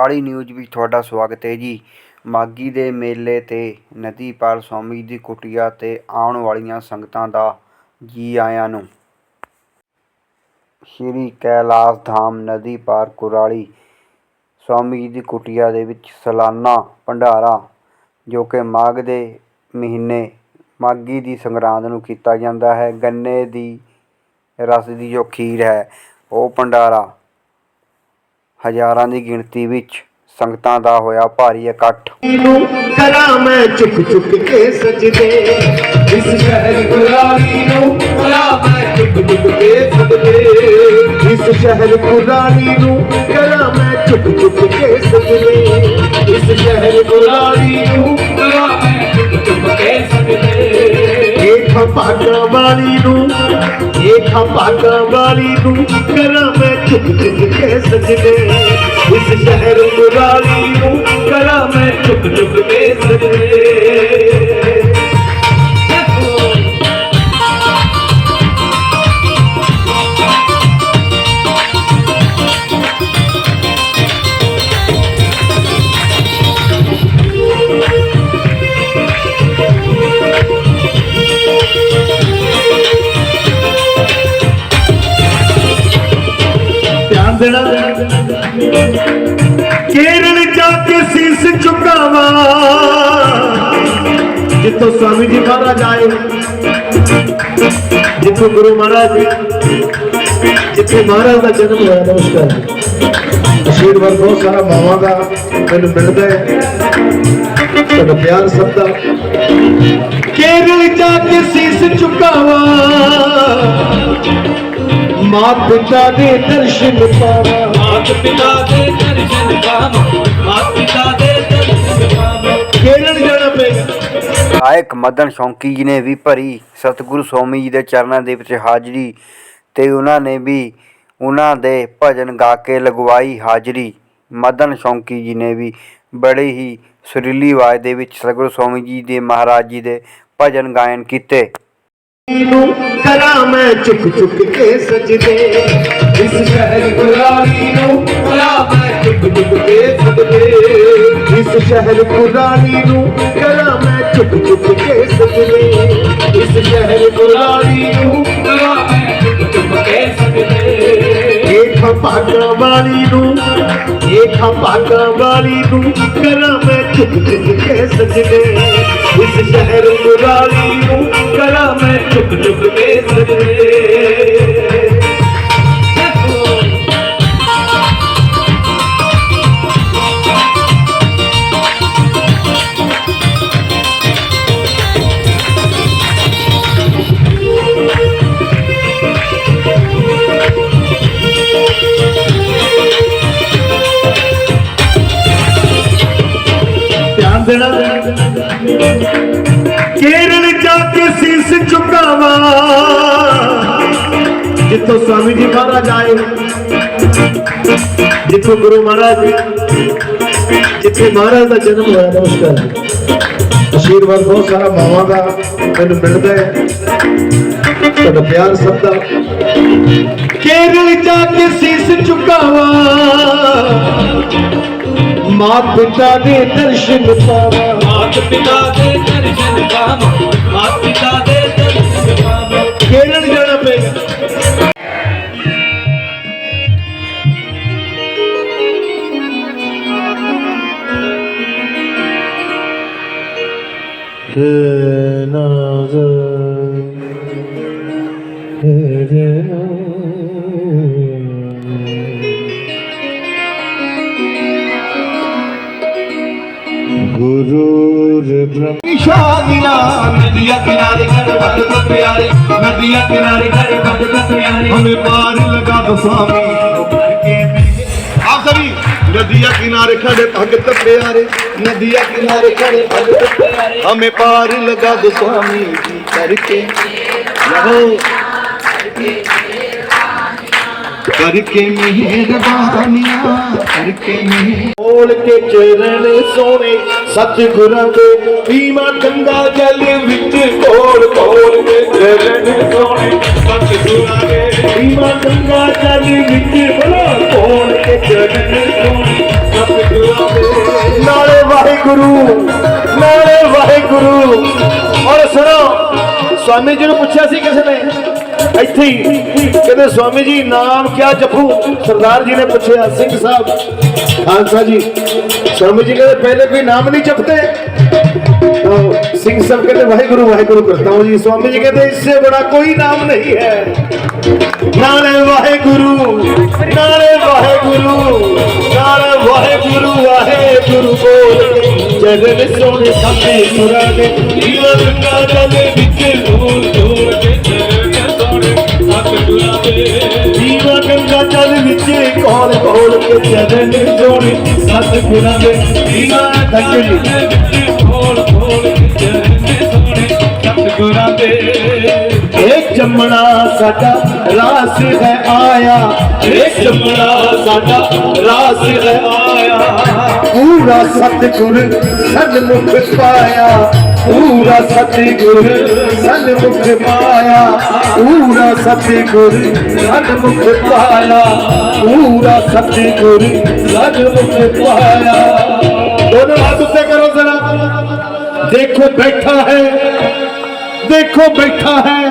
ਆਲੀ ਨਿਊਜ਼ ਵਿੱਚ ਤੁਹਾਡਾ ਸਵਾਗਤ ਹੈ ਜੀ। ਮਾਘੀ ਦੇ ਮੇਲੇ ਤੇ ਨਦੀ ਪਾਰ ਸਵਾਮੀ ਦੀ ਕੁਟੀਆ ਤੇ ਆਉਣ ਵਾਲੀਆਂ ਸੰਗਤਾਂ ਦਾ ਜੀ ਆਇਆਂ ਨੂੰ। ਸ਼੍ਰੀ ਕੈਲਾਸ਼ ਧਾਮ ਨਦੀ ਪਾਰ ਕੁਰਾਲੀ ਸਵਾਮੀ ਜੀ ਦੀ ਕੁਟੀਆ ਦੇ ਵਿੱਚ ਸਾਲਾਨਾ ਭੰਡਾਰਾ, ਜੋ ਕਿ ਮਾਘ ਦੇ ਮਹੀਨੇ ਮਾਘੀ ਦੀ ਸੰਗਰਾਂਦ ਨੂੰ ਕੀਤਾ ਜਾਂਦਾ ਹੈ। ਗੰਨੇ ਦੀ ਰਸ ਦੀ ਜੋ ਖੀਰ ਹੈ, ਉਹ ਭੰਡਾਰਾ ਹਜ਼ਾਰਾਂ ਦੀ ਗਿਣਤੀ ਵਿੱਚ ਸੰਗਤਾਂ ਦਾ ਹੋਇਆ ਭਾਰੀ ਇਕੱਠ। ਨੂੰ ਕਰਾਂ ਮੈਂ ਚੁੱਕ ਚੁੱਕ ਕੇ ਸਜਦੇ। ਇਸ ਸ਼ਹਿਰ ਕੁਰਾਲੀ ਨੂੰ ਕਰਾਂ ਮੈਂ ਚੁੱਕ ਚੁੱਕ ਕੇ ਸਜਦੇ। ਇਸ ਸ਼ਹਿਰ ਕੁਰਾਲੀ ਨੂੰ ਕਰਾਂ ਮੈਂ ਚੁੱਕ ਚੁੱਕ ਕੇ ਸਜਦੇ। ਇਸ ਸ਼ਹਿਰ ਕੁਰਾਲੀ ਨੂੰ ਕਰਾਂ ਮੈਂ ਚੁੱਕ ਚੁੱਕ ਕੇ ਸਜਦੇ। ਇਹ ਭਾਗਾ ਵਾਲੀ ਨੂੰ ਇਹ ਭਾਗਾ ਵਾਲੀ ਨੂੰ ਕਰਾਂ ਮੈਂ ਚੁੱਪ ਚੁੱਕ ਕੇ ਸਜਦੇ। ਇਸ ਸ਼ਹਿਰ ਕੁਰਾਲੀ ਨੂੰ ਕਰਾਂ ਮੈਂ ਚੁੱਕ ਚੁੱਕ ਕੇ ਸਜਦੇ। ਦੇਣਾ ਕੇਰਲ ਜਾ ਕੇ ਸੀਸ ਝੁਕਾਵਾ ਜਿੱਥੋਂ ਸਵਾਮੀ ਜੀ ਮਹਾਰਾਜ ਆਏ, ਜਿੱਥੋਂ ਗੁਰੂ ਮਹਾਰਾਜ ਜਿੱਥੇ ਮਹਾਰਾਜ ਦਾ ਜਨਮ ਹੋਇਆ, ਨਮਸਕਾਰ ਆਸ਼ੀਰਵਾਦ ਬਹੁਤ ਸਾਰਾ ਮਾਵਾਂ ਦਾ, ਮੈਨੂੰ ਮਿਲਦਾ ਹੈ। ਤੁਹਾਡਾ ਪਿਆਰ ਸਭ ਦਾ। ਕੇਰਲ ਜਾ ਕੇ ਸੀਸ ਝੁਕਾਵਾ ਮਾਂ ਪਿਤਾ ਦੇ ਦਰਸ਼ਨ ਪਾਵਾ। ਮਾਤ ਪਿਤਾ ਦੇ ਦਰਸ਼ਨ ਪਾਵਾਂ। ਮਾਤ ਪਿਤਾ ਦੇ ਦਰਸ਼ਨ ਪਾਵਾਂ। ਕੇਰਲ ਜਾਣਾ ਪਏਗਾ। ਗਾਇਕ ਮਦਨ ਸ਼ੌਂਕੀ ਜੀ ਨੇ ਵੀ ਭਰੀ ਸਤਿਗੁਰੂ ਸਵਾਮੀ ਜੀ ਦੇ ਚਰਨਾਂ ਦੇ ਵਿੱਚ ਹਾਜ਼ਰੀ ਤੇ ਉਹਨਾਂ ਨੇ ਵੀ ਉਹਨਾਂ ਦੇ ਭਜਨ ਗਾ ਕੇ ਲਗਵਾਈ ਹਾਜ਼ਰੀ। ਮਦਨ ਸ਼ੌਂਕੀ ਜੀ ਨੇ ਵੀ ਬੜੀ ਹੀ ਸੁਰੀਲੀ ਆਵਾਜ਼ ਦੇ ਵਿੱਚ ਸਤਿਗੁਰੂ ਸਵਾਮੀ ਜੀ ਦੇ ਮਹਾਰਾਜ ਜੀ ਦੇ ਭਜਨ ਗਾਇਨ ਕੀਤੇ। ਨੂੰ ਕਰਾਂ ਮੈਂ ਚੁੱਕ ਚੁੱਕ ਕੇ ਸਜਦੇ ਇਸ ਸ਼ਹਿਰ ਕੁਰਾਲੀ ਨੂੰ ਕਰਾਂ ਮੈਂ ਚੁੱਕ ਚੁੱਕ ਕੇ ਸਜਦੇ ਇਸ ਸ਼ਹਿਰ ਕੁਰਾਲੀ ਨੂੰ ਕਰਾਂ ਮੈਂ ਚੁੱਕ ਚੁੱਕ ਕੇ ਸਜਦੇ ਇਸ ਸ਼ਹਿਰ ਕੁਰਾਲੀ ਨੂੰ ਕਰਾਂ ਮੈਂ ਚੁੱਕ ਚੁੱਕ ਕੇ ਸਜਦੇ ਇਹ ਭਾਗਾ ਵਾਲੀ ਨੂੰ ਇਹ ਭਾਗਾ ਵਾਲੀ ਨੂੰ ਕਰਾਂ ਮੈਂ ਚੁੱਕ ਚੁੱਕ ਕੇ ਸਜਦੇ ਇਸ ਸ਼ਹਿਰ ਕੁਰਾਲੀ ਨੂੰ ਕਰਾਂ ਮੈਂ ਚੁੱਕ ਚੁੱਕ ਕੇ ਸਜਦੇ। ਝੁਕਾਵਾ ਜਿੱਥੋਂ ਸਵਾਮੀ ਜੀ ਮਹਾਰਾਜ ਆਏ ਜਿੱਥੋਂ ਗੁਰੂ ਮਹਾਰਾਜ ਜਿੱਥੇ ਮਹਾਰਾਜ ਦਾ ਜਨਮ ਹੋਇਆ, ਨਮਸਕਾਰ। ਆਸ਼ੀਰਵਾਦ ਬਹੁਤ ਸਾਰਾ ਮਾਵਾਂ ਦਾ, ਮੈਨੂੰ ਮਿਲਦਾ ਹੈ। ਤੁਹਾਡਾ ਪਿਆਰ ਸਭ ਦਾ। ਕੇਰਲ ਜਾ ਕੇ ਸੀਸ ਝੁਕਾਵਾ। ਮਾਂ ਪਿਤਾ ਦੇ ਦਰਸ਼ਨ ਪਾਵਾ। ਮਾਤ ਪਿਤਾ ਦੇ ਦਰਸ਼ਨ ਪਾਵਾਂ। ਮਾਤ ਪਿਤਾ হে নজর হে রে गुरूर नदिया किनारे घर बंद प्यारे नदिया किनारे घर बंद प्यारे हमें पार लगा दो स्वामी ندیا کنارے کھڑے بھگت پیارے ندیا کنارے کھڑے بھگت پیارے ہمیں پار لگا دو سوامی جی کر کے کر کے مہربانیاں کر کے بول کے چرن سونے ست گرا دے پیما گنگا جل وچ بول بول کے چرن سونے ست گرا دے پیما گنگا جل وچ بول کے چرن واحرو واحگو کرتا ہوں جی سوی جیسے بڑا کوئی نام نہیں ہے واحد واحد واحر واحد ਜਗਨ ਸੋਹਣੇ ਸਭੇ ਪੁਰਾਣੇ ਨੀਲਾ ਗੰਗਾ ਜਲ ਵਿੱਚ ਰੋਲ ਜੋੜ ਕੇ ਜਗਨ ਸੋਹਣੇ ਹੱਥ ਜੁੜਾਵੇ ਨੀਲਾ ਗੰਗਾ ਜਲ ਵਿੱਚ ਕੋਲ ਕੋਲ ਕੇ ਜਗਨ ਸੋਹਣੇ ਸੱਤ ਪੁਰਾਣੇ ਨੀਲਾ ਗੰਗਾ ਜਲ ਵਿੱਚ ਕੋਲ ਕੋਲ ਕੇ ਜਗਨ ਸੋਹਣੇ ਸੱਤ ਪੁਰਾਣੇ ਜੰਮਣਾ ਸਾਡਾ ਰਾਸ ਹੈ ਆਇਆ। ਇਹ ਜੰਮਣਾ ਸਾਡਾ ਰਾਸ ਹੈ ਆਇਆ। ਪੂਰਾ ਸਤਿਗੁਰ ਸਨਮੁਖ ਪਾਇਆ। ਪੂਰਾ ਸਤਿਗੁਰ ਸਨਮੁਖ ਪਾਇਆ। ਪੂਰਾ ਸਤਿਗੁਰ ਸਨਮੁਖ ਪਾਇਆ। ਪੂਰਾ ਸਤਿਗੁਰ ਸਨਮੁਖ ਪਾਇਆ। ਦੋਨੋਂ ਹੱਥ ਉੱਤੇ ਕਰੋ ਜ਼ਰਾ। ਦੇਖੋ ਬੈਠਾ ਹੈ। ਦੇਖੋ ਬੈਠਾ ਹੈ।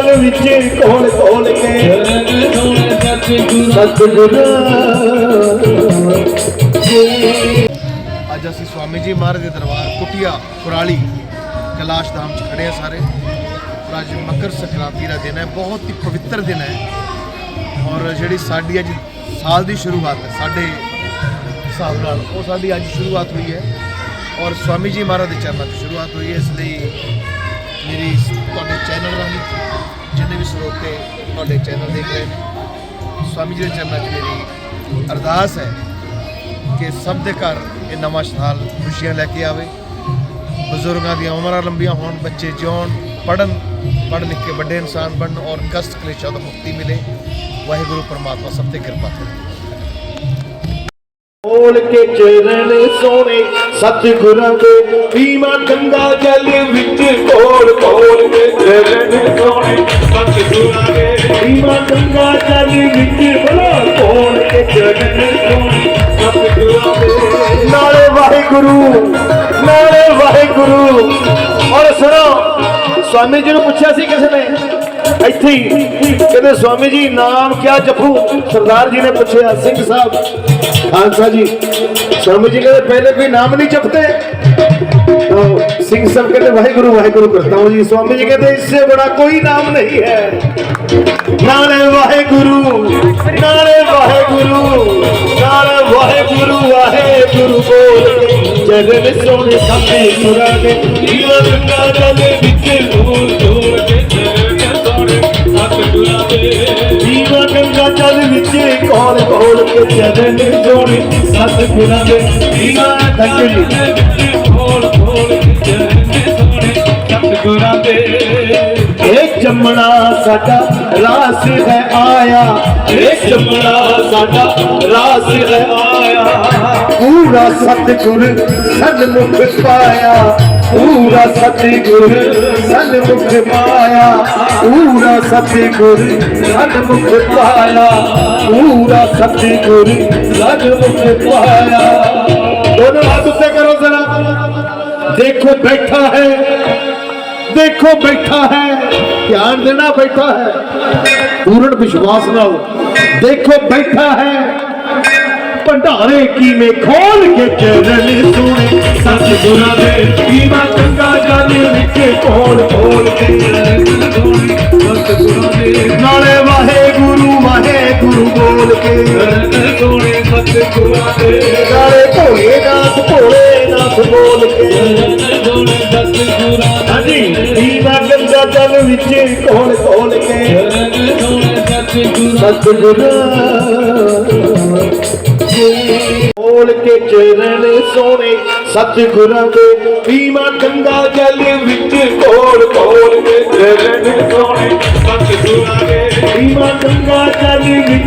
ਜਲ ਵਿੱਚ ਖੋਲ ਖੋਲ ਕੇ। ਚਰਨ ਸੋਣੇ ਸਤਿਗੁਰਾਂ ਅੱਜ ਅਸੀਂ ਸਵਾਮੀ ਜੀ ਮਹਾਰਾਜ ਦੇ ਦਰਬਾਰ ਕੁਟਿਆ ਕੁਰਾਲੀ ਕੈਲਾਸ਼ ਧਾਮ 'ਚ ਖੜੇ ਆ ਸਾਰੇ। ਔਰ ਅੱਜ ਮਕਰ ਸੰਕ੍ਰਾਂਤੀ ਦਾ ਦਿਨ ਹੈ ਬਹੁਤ ਹੀ ਪਵਿੱਤਰ ਦਿਨ ਹੈ। ਔਰ ਜਿਹੜੀ ਸਾਡੀ ਅੱਜ ਸਾਲ ਦੀ ਸ਼ੁਰੂਆਤ ਹੈ ਸਾਡੇ ਹਿਸਾਬ ਨਾਲ ਉਹ ਸਾਡੀ ਅੱਜ ਸ਼ੁਰੂਆਤ ਹੋਈ ਹੈ। ਔਰ ਸਵਾਮੀ ਜੀ ਮਹਾਰਾਜ ਦੇ ਚਰਨਾਂ 'ਚ ਸ਼ੁਰੂਆਤ ਹੋਈ ਹੈ ਇਸ ਲਈ ਮੇਰੀ ਤੁਹਾਡੇ ਚੈਨਲ ਰਾਹੀਂ ਜਿੰਨੇ ਵੀ ਸਰੋਤੇ ਤੁਹਾਡੇ ਚੈਨਲ ਦੇਖ ਰਹੇ ਨੇ। ਸਵਾਮੀ ਜੀ ਦੇ ਚਰਨਾਂ 'ਚ ਮੇਰੀ ਅਰਦਾਸ ਹੈ ਕਿ ਸਭ ਦੇ ਘਰ ਇਹ ਨਵਾਂ ਸਾਲ ਖੁਸ਼ੀਆਂ ਲੈ ਕੇ ਆਵੇ। ਬਜ਼ੁਰਗਾਂ ਦੀਆਂ ਉਮਰਾਂ ਲੰਬੀਆਂ ਹੋਣ, ਬੱਚੇ ਜਿਉਣ ਪੜਨ ਪੜ੍ਹ ਲਿਖ ਕੇ ਵੱਡੇ ਇਨਸਾਨ ਬਣਨ ਔਰ ਕਸ਼ਟ ਕਲੇਸ਼ਾਂ ਤੋਂ ਮੁਕਤੀ ਮਿਲੇ। ਵਾਹਿਗੁਰੂ ਪਰਮਾਤਮਾ ਸਭ ਤੇ ਕਿਰਪਾ ਕਰੇ। ਬੋਲ ਕੇ ਚਰਨ ਸੋਹਣੇ ਸਤਿਗੁਰਾਂ ਦੇ ਭੀਮਾ ਗੰਗਾ ਜਲ ਵਿੱਚ ਕੋਲ ਕੋਲ ਕੇ ਚਰਨ ਸੋਹਣੇ ਸਤਿਗੁਰਾਂ ਦੇ ਭੀਮਾ ਗੰਗਾ ਜਲ ਵਿੱਚ ਬਲਾ ਕੋਲ ਕੇ ਚਰਨ ਸੋਹਣੇ ਸਤਿਗੁਰਾਂ ਦੇ ਨਾਲੇ ਵਾਹਿਗੁਰੂ ਨਾਲੇ ਵਾਹਿਗੁਰੂ। ਔਰ ਸੁਣੋ, ਸਵਾਮੀ ਜੀ ਨੂੰ ਪੁੱਛਿਆ ਸੀ ਕਿਸੇ ਨੇ? ਇੱਥੇ ਕਹਿੰਦੇ, ਸਵਾਮੀ ਜੀ, ਨਾਮ ਕਿਆ ਜਪੂ? ਸਰਦਾਰ ਜੀ ਨੇ ਪੁੱਛਿਆ, ਸਿੰਘ ਸਾਹਿਬ। ਖਾਲਸਾ ਜੀ शर्मा जी कहते पहले कोई नाम नहीं जपते तो सिंह सब कहते वाहेगुरु वाहेगुरु करता हूँ जी स्वामी जी कहते इससे बड़ा कोई नाम नहीं है नारे वाहेगुरु नारे वाहेगुरु नारे वाहेगुरु वाहेगुरु बोल जगन सोने सभी पुराने जीवन गंगा जल विच ਚਰਨ ਵਿੱਚੇ ਕੋਲ ਕੋਲ ਕੇ ਚਰਨ ਜੋੜੇ ਸਤ ਗੁਰਾਂ ਦੇ ਦੀਨਾ ਥੱਕ ਕੋਲ ਕੋਲ ਕੇ ਚਰਨ ਸੋਣੇ ਗੁਰਾਂ ਦੇ। ਇਹ ਜੰਮਣਾ ਸਾਡਾ ਰਾਸ ਹੈ ਆਇਆ। ਇਹ ਜੰਮਣਾ ਸਾਡਾ ਰਾਸ ਹੈ ਆਇਆ। ਪੂਰਾ ਸਤਿਗੁਰ ਸਦ ਮੁਖ ਪਾਇਆ। ਪੂਰਾ ਸਤਿਗੁਰ ਸਤਿਮੁਖ ਪਾਇਆ। ਪੂਰਾ ਸਤਿਗੁਰ ਸਤਿਮੁਖ ਪਾਇਆ। ਪੂਰਾ ਸਤਿਗੁਰ ਸਤਿਮੁਖ ਪਾਇਆ। ਦੋਨੋਂ ਹੱਥ ਉੱਤੇ ਕਰੋ ਜ਼ਰਾ। ਦੇਖੋ ਬੈਠਾ ਹੈ। ਦੇਖੋ ਬੈਠਾ ਹੈ। ਧਿਆਨ ਦੇਣਾ ਬੈਠਾ ਹੈ। ਪੂਰਨ ਵਿਸ਼ਵਾਸ ਨਾਲ। ਦੇਖੋ ਬੈਠਾ ਹੈ। ਭੰਡਾਰੇ ਕੀਵੇਂ ਖੋਲ ਕੇ ਚਰਨ ਸੋਹਣੇ ਸਤਿਗੁਰਾਂ ਦੇ ਜੀਵਾ ਗੰਗਾ ਜਲ ਵਿੱਚ ਢੋਲ ਢੋਲ ਕੇ ਚਰਨ ਸੋਣੇ। ਸਤਿਗੁਰਾਂ ਦੇ ਨਾਲੇ ਵਾਹਿਗੁਰੂ ਵਾਹਿਗੁਰੂ ਬੋਲ ਕੇ। ਚਰਨ ਸੋਣੇ ਸਤਿਗੁਰਾਂ ਦੇ ਨਾਲੇ ਭੋਲੇ ਨਾਥ ਭੋਲੇ ਨਾਥ ਬੋਲ ਕੇ। ਚਰਨ ਸੋਣੇ ਸਤਿਗੁਰਾਂ ਹਾਂਜੀ। ਦੀਵਾ ਗੰਗਾ ਜਲ ਵਿੱਚ ਕੋਲ ਕੋਲ ਕੇ। ਚਰਨ ਸੋਣੇ ਸਤਿਗੁਰਾਂ ਸਤਿਗੁਰ। ਬੋਲ ਕੇ ਚਰਨ ਸੋਹਣੇ, ਸਤਿਗੁਰਾਂ ਦੇ ਭੀਮਾ ਗੰਗਾ ਜਲ ਵਿੱਚ ਕੋਲ ਕੋਲ ਕੇ ਚਰਨ ਸੋਹਣੇ, ਸਤਿਗੁਰਾਂ ਦੇ ਪੀਵਾ ਗੰਗਾ ਜਲ ਵਿੱਚ